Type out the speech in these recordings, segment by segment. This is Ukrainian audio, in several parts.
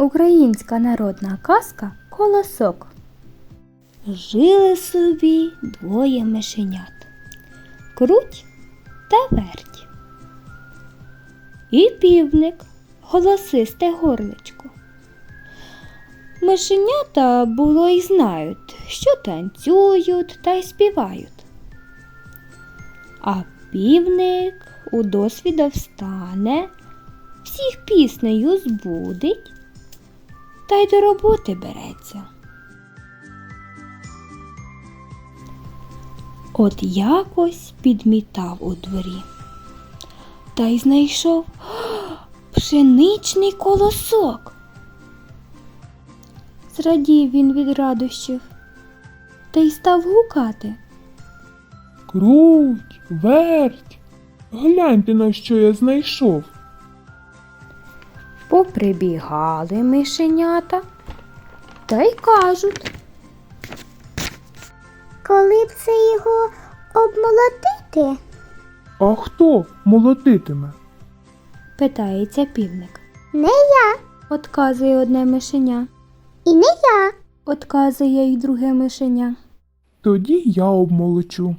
Українська народна казка Колосок. Жили собі двоє мишенят круть та верть. І півник голосисте горличко. Мишенята було й знають, що танцюють та й співають. А півник у досвіда встане, всіх піснею збудить та й до роботи береться. От якось підмітав у дворі та й знайшов пшеничний колосок. Зрадів він від радощів та й став гукати. Круть, верть. Гляньте, на що я знайшов. Поприбігали мишенята та й кажуть. Коли б це його обмолотити? А хто молотитиме? питається півник. Не я Отказує одне мишеня, і не я. отказує й друге мишеня. Тоді я обмолочу.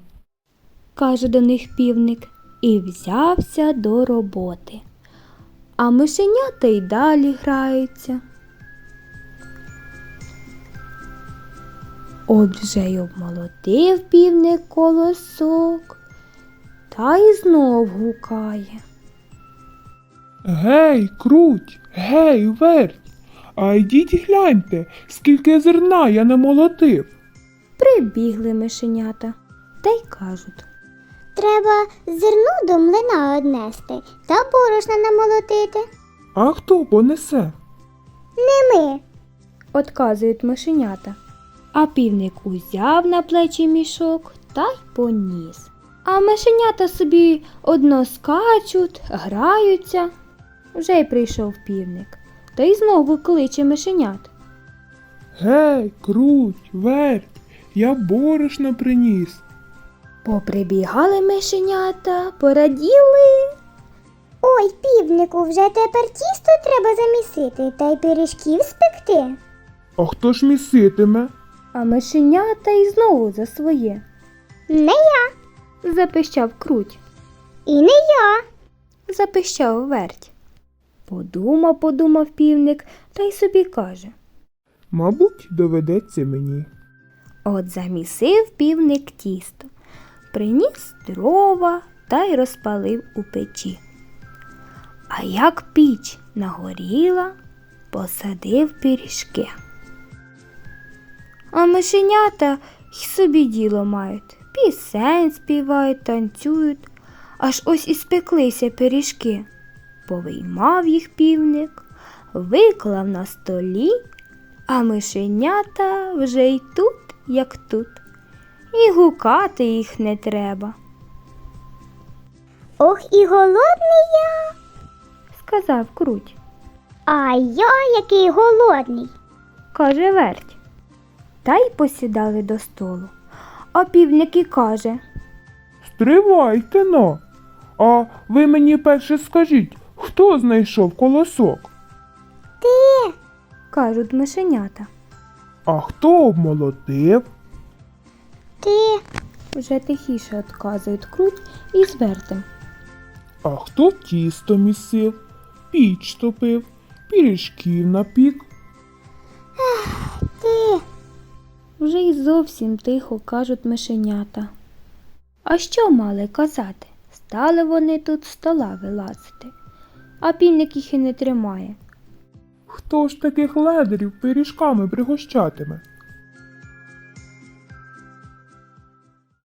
каже до них півник, і взявся до роботи. А мишенята й далі граються. Отже й обмолотив півник колосок та й знов гукає. Гей, круть, гей, верть. А йдіть гляньте, скільки зерна я намолотив. Прибігли мишенята та й кажуть. Треба зерно до млина однести та борошна намолотити. А хто понесе? Не ми. Отказують мишенята. А півник узяв на плечі мішок та й поніс. А мишенята собі одно скачуть, граються. Вже й прийшов півник, та й знову кличе мишенят. Гей, круть, верть. Я борошно приніс. Поприбігали мишенята, пораділи. Ой, півнику, вже тепер тісто треба замісити та й пиріжків спекти. А хто ж міситиме? А мишенята й знову за своє. Не я Запищав круть. і не я. запищав верть. Подумав, подумав півник та й собі каже. Мабуть, доведеться мені. От замісив півник тісто, приніс дрова та й розпалив у печі. А як піч нагоріла, посадив пиріжки. А мишенята й собі діло мають, пісень співають, танцюють, аж ось і спеклися пиріжки. Повиймав їх півник, виклав на столі, а мишенята вже й тут, як тут, і гукати їх не треба, Ох, і голодний я. сказав круть, А я який голодний. каже верть. Та й посідали до столу. А півник і каже, Стривайте но. А ви мені перше скажіть, хто знайшов колосок? Ти кажуть мишенята. А хто обмолотив? Ти Вже тихіше отказують круть і з. А хто тісто місив, піч топив, пиріжків напік? ти. Вже й зовсім тихо кажуть мишенята. А що мали казати? Стали вони тут стола вилазити, а півник їх і не тримає. Хто ж таких ледарів пиріжками пригощатиме?